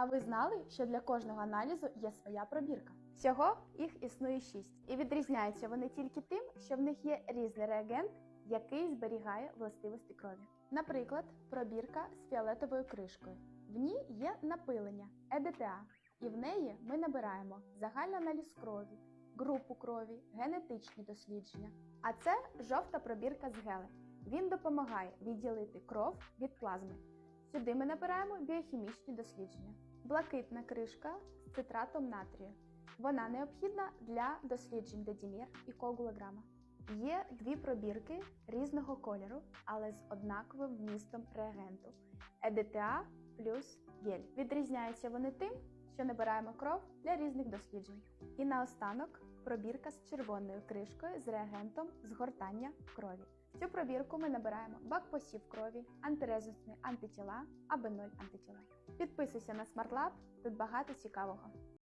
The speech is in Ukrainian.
А ви знали, що для кожного аналізу є своя пробірка? Всього їх існує шість, і відрізняються вони тільки тим, що в них є різний реагент, який зберігає властивості крові. Наприклад, пробірка з фіолетовою кришкою. В ній є напилення ЕДТА, і в неї ми набираємо загальний аналіз крові, групу крові, генетичні дослідження. А це жовта пробірка з гелем. Він допомагає відділити кров від плазми. Сюди ми набираємо біохімічні дослідження. Блакитна кришка з цитратом натрію. Вона необхідна для досліджень дедімір і коагулограма. Є дві пробірки різного кольору, але з однаковим вмістом реагенту ЕДТА плюс гель. Відрізняються вони тим, що набираємо кров для різних досліджень. І наостанок пробірка з червоною кришкою з реагентом згортання крові. В цю пробірку ми набираємо бакпосів крові, антирезусні антитіла або 0 антитіла. Підписуйся на SmartLab, тут багато цікавого.